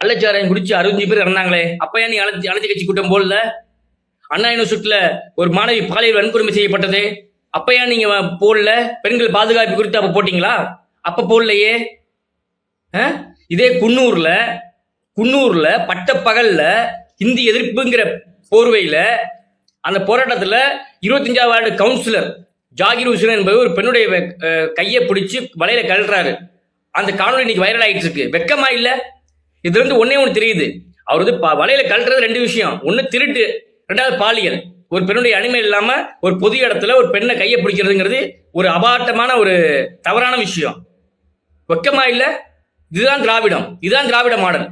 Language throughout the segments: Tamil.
கள்ளச்சாராயம் குடிச்சு அறுபத்தஞ்சு பேர் இறந்தாங்களே. அப்ப நீ அழைச்சி அழைச்சி கட்சி கூட்டம் போடல? அண்ணா யூனிவர்சிட்டியில ஒரு மாணவி பாலியல் வன்கொடுமை செய்யப்பட்டது. அப்பயா நீங்க போடல? பெண்கள் பாதுகாப்பு குறித்து அப்ப போட்டீங்களா? அப்ப போடலையே. ஆ? இதே குன்னூர்ல குன்னூர்ல பட்டப்பகல்ல இந்தி எதிர்ப்புங்கிற போர்வையில அந்த போராட்டத்துல இருபத்தஞ்சாவது வார்டு கவுன்சிலர் ஜாகிர் ஹுசேன் என்பவர் ஒரு பெண்ணுடைய கையை பிடிச்சி வலையில கழறாரு அந்த காணொலி இன்னைக்கு வைரல் ஆயிட்டு இருக்கு. வெக்கமா இல்லை? இதுல இருந்து ஒன்னே ஒன்று தெரியுது. அவர் வந்து ப- வலையில கழட்டுறது ரெண்டு விஷயம். ஒன்னு திருட்டு ரெண்டாவது பாலியல். ஒரு பெண்ணுடைய அனிமை இல்லாம ஒரு பொது இடத்துல ஒரு பெண்ணை கையை பிடிக்கிறதுங்கிறது ஒரு அபாட்டமான ஒரு தவறான விஷயம். வெக்கமா இல்ல இதுதான் திராவிடம். இதுதான் திராவிட மாடல்.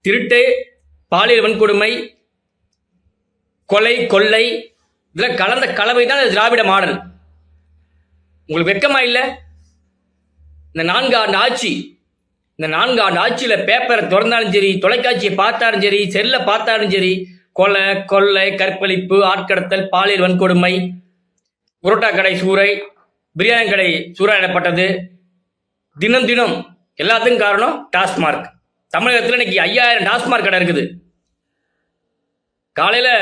திருட்டு பாலியல் வன்கொடுமை கொலை கொள்ளை இதெல்லாம் கலந்த கலவை தான் திராவிட மாடல். உங்களுக்கு வெக்கமா இல்ல? இந்த நான்கு ஆண்டு ஆட்சி இந்த நான்கு ஆண்டு ஆட்சியில் பேப்பரை திறந்தாலும் சரி தொலைக்காட்சியை பார்த்தாலும் சரி செல்லை பார்த்தாலும் சரி கொலை கொள்ளை கற்பழிப்பு ஆட்கடத்தல் பாலியல் வன்கொடுமை புரோட்டா கடை சூறை பிரியாணி கடை சூறையாடப்பட்டது தினம் தினம் எல்லாத்துக்கும் காரணம் டாஸ்மார்க். தமிழகத்தில் இன்னைக்கு ஐயாயிரம் டாஸ்மார்க் கடை இருக்குது. காலையில்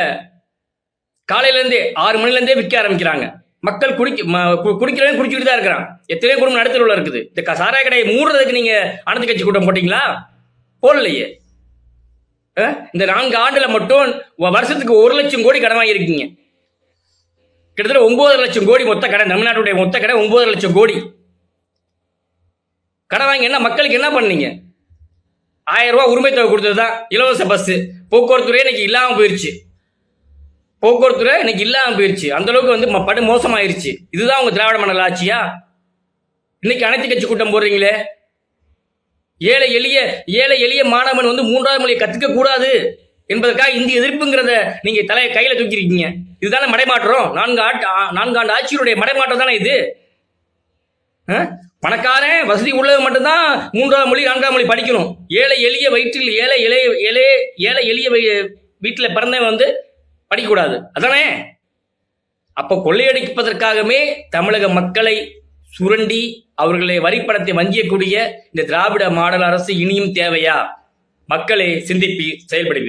காலையிலேருந்தே ஆறு மணிலேருந்தே விற்க ஆரம்பிக்கிறாங்க. மக்கள் குடிக்க ம- கு- தான் இருக்கிறான். எத்தனையோ குடும்பம் நடுத்தருவில் இருக்குது. இந்த க- சாராய கடையை மூடுறதுக்கு நீங்க அனைத்து கட்சி கூட்டம் போட்டீங்களா? போடலையே. இந்த நான்கு ஆண்டுல மட்டும் வ- வருஷத்துக்கு ஒரு லட்சம் கோடி கடன் வாங்கியிருக்கீங்க கிட்டத்தட்ட ஒன்பது லட்சம் கோடி மொத்த கடன் தமிழ்நாட்டுடைய மொத்த கடன் ஒன்பது லட்சம் கோடி. கடன் வாங்கி என்ன மக்களுக்கு என்ன பண்ணீங்க? ஆயிரம் ரூபாய் உரிமை தொகை கொடுத்தது தான் இலவச பஸ் போக்குவரத்துறையே இன்னைக்கு இல்லாமல் போயிருச்சு. போக்குவரத்துல இன்னைக்கு இல்லாமல் போயிருச்சு. அந்த அளவுக்கு வந்து படு மோசமாயிருச்சு. இதுதான் உங்க திராவிட மண்டல ஆட்சியா? இன்னைக்கு அனைத்து கட்சி கூட்டம் போடுறீங்களே? ஏழை எளிய ஏழை எளிய மாணவன் வந்து மூன்றாவது மொழியை கத்துக்க கூடாது என்பதற்காக இந்திய எதிர்ப்புங்கிறத நீங்க தலையை கையில தூக்கிருக்கீங்க இதுதானே மடைமாற்றம்? நான்கு ஆண்டு ஆ- நான்காண்டு ஆட்சியருடைய மடைமாற்றம் தானே இது? ஆ? பணக்காரன் வசதி உள்ளவன் மட்டும்தான் மூன்றாவது மொழி நான்காம் மொழி படிக்கணும். ஏழை எளிய வயிற்றில் ஏழை இளைய ஏழை ஏழை எளிய வீட்டில் பிறந்தவன் வந்து படிக்கக்கூடாது. அதானே? அப்போ கொள்ளையடிப்பதற்காகவே தமிழக மக்களை சுரண்டி அவர்களை வரிப்பணத்தை வஞ்சியக்கூடிய இந்த திராவிட மாடல் அரசு இனியும் தேவையா? மக்களை சிந்திப்பி செயல்படுவீர்.